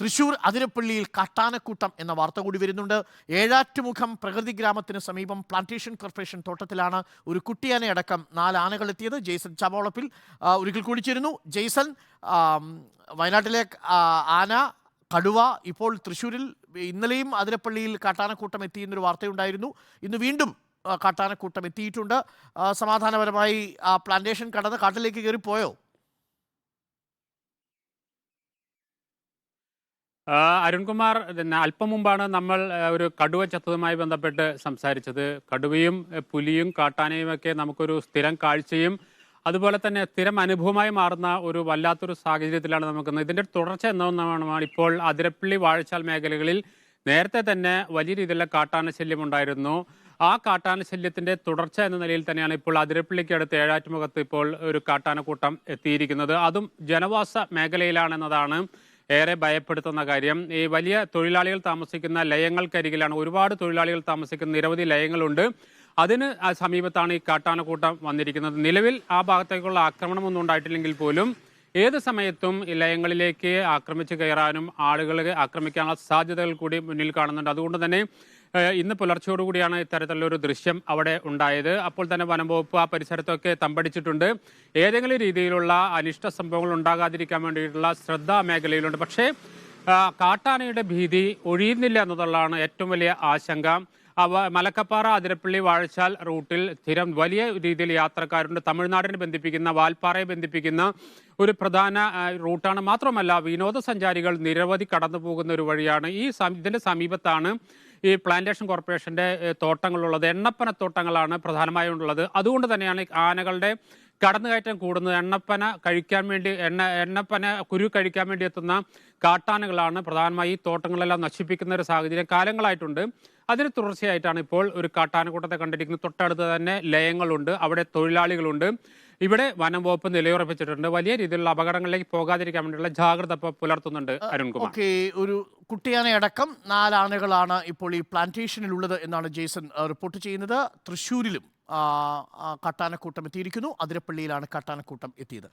തൃശൂർ അതിരപ്പള്ളിയിൽ കാട്ടാനക്കൂട്ടം എന്ന വാർത്ത കൂടി വരുന്നുണ്ട്. ഏഴാറ്റുമുഖം പ്രകൃതി ഗ്രാമത്തിന് സമീപം പ്ലാന്റേഷൻ കോർപ്പറേഷൻ തോട്ടത്തിലാണ് ഒരു കുട്ടിയാനെ അടക്കം നാല് ആനകൾ എത്തിയത്. ജെയ്സൺ ചവോളപ്പിൽ ഒരിക്കൽ കൂടി ചേരുന്നു. ജെയ്സൺ വയനാട്ടിലെ ആന കടുവ ഇപ്പോൾ തൃശ്ശൂരിൽ ഇന്നലെയും അതിരപ്പള്ളിയിൽ കാട്ടാനക്കൂട്ടം എത്തിയെന്നൊരു വാർത്തയുണ്ടായിരുന്നു. ഇന്ന് വീണ്ടും കാട്ടാനക്കൂട്ടം എത്തിയിട്ടുണ്ട്. സമാധാനപരമായി പ്ലാന്റേഷൻ കടന്ന് കാട്ടിലേക്ക് കയറി പോയോ ആ, അരുൺകുമാർ അല്പം മുമ്പാണ് നമ്മൾ ഒരു കടുവ ചത്തതുമായി ബന്ധപ്പെട്ട് സംസാരിച്ചത്. കടുവയും പുലിയും കാട്ടാനയും ഒക്കെ നമുക്കൊരു സ്ഥിരം കാഴ്ചയും അതുപോലെ തന്നെ സ്ഥിരം അനുഭവമായി മാറുന്ന ഒരു വല്ലാത്തൊരു സാഹചര്യത്തിലാണ് നമുക്ക്. ഇതിന്റെ തുടർച്ച എന്നൊന്നാണ് ഇപ്പോൾ അതിരപ്പള്ളി വാഴച്ചാൽ മേഖലകളിൽ നേരത്തെ തന്നെ വലിയ രീതിയിലുള്ള കാട്ടാന ശല്യം ഉണ്ടായിരുന്നു. ആ കാട്ടാന ശല്യത്തിന്റെ തുടർച്ച എന്ന നിലയിൽ തന്നെയാണ് ഇപ്പോൾ അതിരപ്പള്ളിക്ക് അടുത്ത് ഏഴാറ്റുമുഖത്ത് ഇപ്പോൾ ഒരു കാട്ടാനക്കൂട്ടം എത്തിയിരിക്കുന്നത്. അതും ജനവാസ മേഖലയിലാണെന്നതാണ്. ഏറെ ഭയപ്പെടുത്തുന്ന കാര്യം ഈ വലിയ തൊഴിലാളികൾ താമസിക്കുന്ന ലയങ്ങൾക്കരികിലാണ്. ഒരുപാട് തൊഴിലാളികൾ താമസിക്കുന്ന നിരവധി ലയങ്ങളുണ്ട്. അതിന് സമീപത്താണ് ഈ കാട്ടാനക്കൂട്ടം വന്നിരിക്കുന്നത്. നിലവിൽ ആ ഭാഗത്തേക്കുള്ള ആക്രമണമൊന്നും ഉണ്ടായിട്ടില്ലെങ്കിൽ പോലും ഏത് സമയത്തും ഈ ലയങ്ങളിലേക്ക് ആക്രമിച്ച് കയറാനും ആളുകളെ ആക്രമിക്കാനുള്ള സാധ്യതകൾ കൂടി മുന്നിൽ കാണുന്നുണ്ട്. അതുകൊണ്ട് തന്നെ ഇന്ന് പുലർച്ചയോടുകൂടിയാണ് ഇത്തരത്തിലുള്ള ഒരു ദൃശ്യം അവിടെ ഉണ്ടായത്. അപ്പോൾ തന്നെ വനം വകുപ്പ് ആ പരിസരത്തൊക്കെ തമ്പടിച്ചിട്ടുണ്ട്. ഏതെങ്കിലും രീതിയിലുള്ള അനിഷ്ട സംഭവങ്ങൾ ഉണ്ടാകാതിരിക്കാൻ വേണ്ടിയിട്ടുള്ള ശ്രദ്ധ മേഖലയിലുണ്ട്. പക്ഷേ കാട്ടാനയുടെ ഭീതി ഒഴിയുന്നില്ല എന്നതുള്ളതാണ് ഏറ്റവും വലിയ ആശങ്ക. അവ മലക്കപ്പാറ അതിരപ്പള്ളി വാഴച്ചാൽ റൂട്ടിൽ സ്ഥിരം വലിയ രീതിയിൽ യാത്രക്കാരുണ്ട്. തമിഴ്നാടിനെ ബന്ധിപ്പിക്കുന്ന വാൽപ്പാറയെ ബന്ധിപ്പിക്കുന്ന ഒരു പ്രധാന റൂട്ടാണ്. മാത്രമല്ല വിനോദസഞ്ചാരികൾ നിരവധി കടന്നു പോകുന്ന ഒരു വഴിയാണ്. ഈ ഇതിന്റെ സമീപത്താണ് ഈ പ്ലാന്റേഷൻ കോർപ്പറേഷന്റെ തോട്ടങ്ങളുള്ളത് എണ്ണപ്പന തോട്ടങ്ങളാണ് പ്രധാനമായും ഉള്ളത് അതുകൊണ്ട് തന്നെയാണ് ആനകളുടെ കടന്നുകയറ്റം കൂടുന്നത്. എണ്ണപ്പന കഴിക്കാൻ വേണ്ടി എണ്ണ എണ്ണപ്പന കുരു കഴിക്കാൻ വേണ്ടി എത്തുന്ന കാട്ടാനകളാണ് പ്രധാനമായി ഈ തോട്ടങ്ങളെല്ലാം നശിപ്പിക്കുന്ന ഒരു സാഹചര്യം കാലങ്ങളായിട്ടുണ്ട്. അതിന് തുടർച്ചയായിട്ടാണ് ഇപ്പോൾ ഒരു കാട്ടാനക്കൂട്ടത്തെ കണ്ടിരിക്കുന്നത്. തൊട്ടടുത്ത് തന്നെ ലയങ്ങളുണ്ട് അവിടെ തൊഴിലാളികളുണ്ട്. ഇവിടെ വനം വകുപ്പ് നിലയുറപ്പിച്ചിട്ടുണ്ട്. വലിയ രീതിയിലുള്ള അപകടങ്ങളിലേക്ക് പോകാതിരിക്കാൻ വേണ്ടിയുള്ള ജാഗ്രത ഇപ്പൊ പുലർത്തുന്നുണ്ട് അരുൺകുമാർ ഓക്കെ ഒരു കുട്ടിയാനയടക്കം നാലാനകളാണ് ഇപ്പോൾ ഈ പ്ലാന്റേഷനിലുള്ളത് എന്നാണ് ജെയ്സൺ റിപ്പോർട്ട് ചെയ്യുന്നത്. തൃശൂരിലും കാട്ടാനക്കൂട്ടം എത്തിയിരിക്കുന്നു. അതിരപ്പള്ളിയിലാണ് കാട്ടാനക്കൂട്ടം എത്തിയത്.